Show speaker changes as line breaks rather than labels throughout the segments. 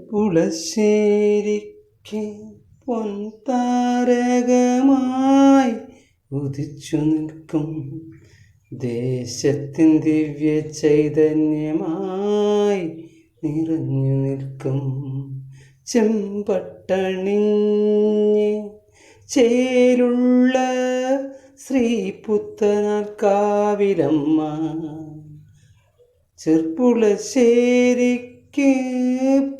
പുളശ്ശേരിക്ക് പൊൻതാരകമായി ഉദിച്ചു നിൽക്കും. ദേശത്തിൻ ദിവ്യ ചൈതന്യമായി നിറഞ്ഞു നിൽക്കും. ചെമ്പട്ടണിഞ്ഞ് ചേലുള്ള ശ്രീ പുത്തനാൽ കാവിലമ്മ ചെർപ്പുളശ്ശേരിക്ക്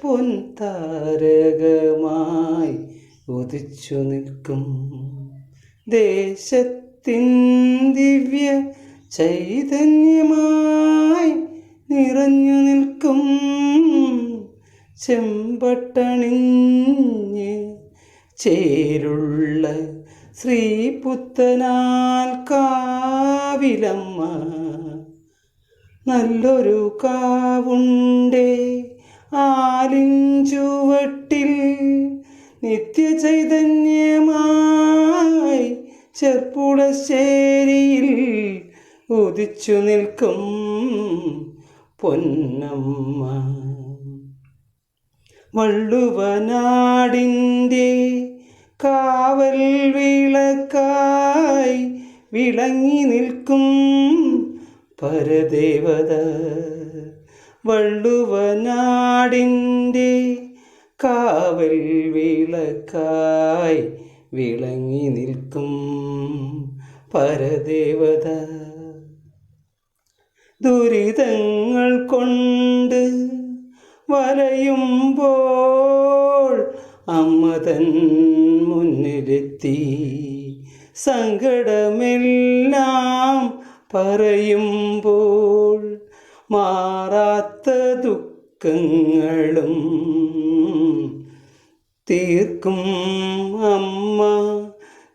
പൊൻതാരകമായി ഉദിച്ചു നിൽക്കും. ദേശത്തിൻ ദിവ്യ ചൈതന്യമായി നിറഞ്ഞു നിൽക്കും. ചെമ്പട്ടണിഞ്ഞ് ചേരുള്ള ശ്രീപുത്തനാൽ കാവിലമ്മ നല്ലൊരു കാവുണ്ടേ. ആലിൻ ചുവട്ടിൽ നിത്യചൈതന്യമായി ചെർപ്പുളശ്ശേരിയിൽ ഉദിച്ചു നിൽക്കും പൊന്നമ്മ. വള്ളുവനാടിന്റെ കാവൽ വിളക്കായി വിളങ്ങി നിൽക്കും പരദേവത. വള്ളുവനാടിന്റെ കാവൽ വിളക്കായി വിളങ്ങി നിൽക്കും പരദേവത. ദുരിതങ്ങൾ കൊണ്ട് വലയുമ്പോൾ അമ്മതൻ മുന്നിലെത്തി. സങ്കടമെല്ലാം പറയുമ്പോൾ മാറാത്ത ദുഃഖങ്ങളും തീർക്കും അമ്മ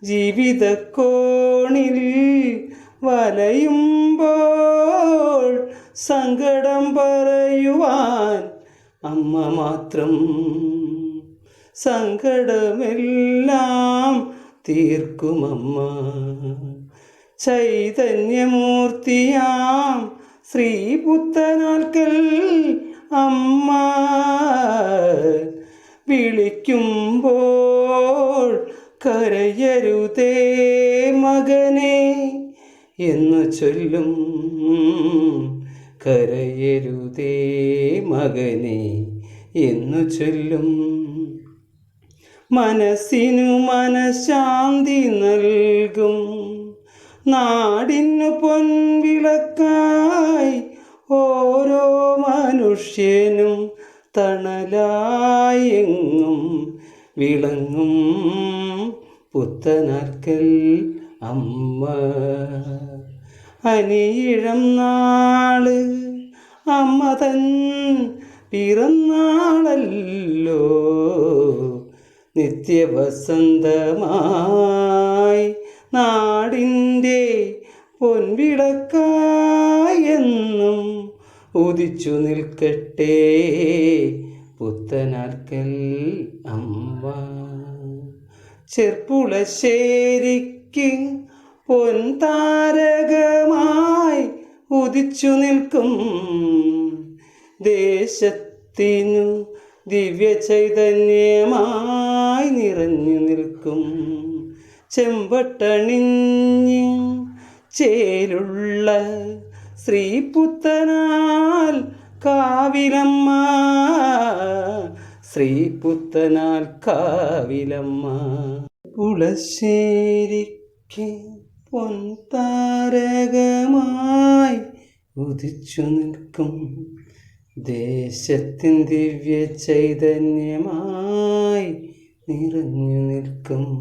ജീവിതക്കോണിൽ വലയുമ്പോൾ സങ്കടം പറയുവാൻ അമ്മ മാത്രം സങ്കടമെല്ലാം തീർക്കുമമ്മ. ചൈതന്യമൂർത്തിയാം ശ്രീപുത്തനാൽക്കൽ അമ്മ വിളിക്കുമ്പോൾ കരയരുതേ മകനെ എന്നു ചൊല്ലും. കരയരുതേ മകനെ എന്നു ചൊല്ലും. മനസ്സിനു മനഃശാന്തി നൽകും. നാടിനു പൊൻവിളക്കായി ഓരോ മനുഷ്യനും തണലായെങ്ങും വിളങ്ങും പുത്തനാർക്കൽ അമ്മ. അനിയിഴം നാൾ അമ്മ തൻ പിറന്നാളല്ലോ. നിത്യവസന്തമായി നാടിന്റെ പൊൻവിളക്കായെന്നും ഉദിച്ചു നിൽക്കട്ടെ പുത്തനാർക്കൽ അമ്മ. ചെർപ്പുളശ്ശേരിക്ക് പൊൻതാരകമായി ഉദിച്ചു നിൽക്കും. ദേശത്തിനു ദിവ്യ ചൈതന്യമായി നിറഞ്ഞു നിൽക്കും. ചെമ്പട്ടണിഞ്ഞ് ചേലുള്ള ശ്രീപുത്തനാൽ കാവിലമ്മ. ശ്രീപുത്തനാൽ കാവിലമ്മ. പുളശ്ശേരിക്ക് പൊൻതാരകമായി ഉദിച്ചു നിൽക്കും ദേശത്തിൻ ദിവ്യ ചൈതന്യമായി നിറഞ്ഞു നിൽക്കും.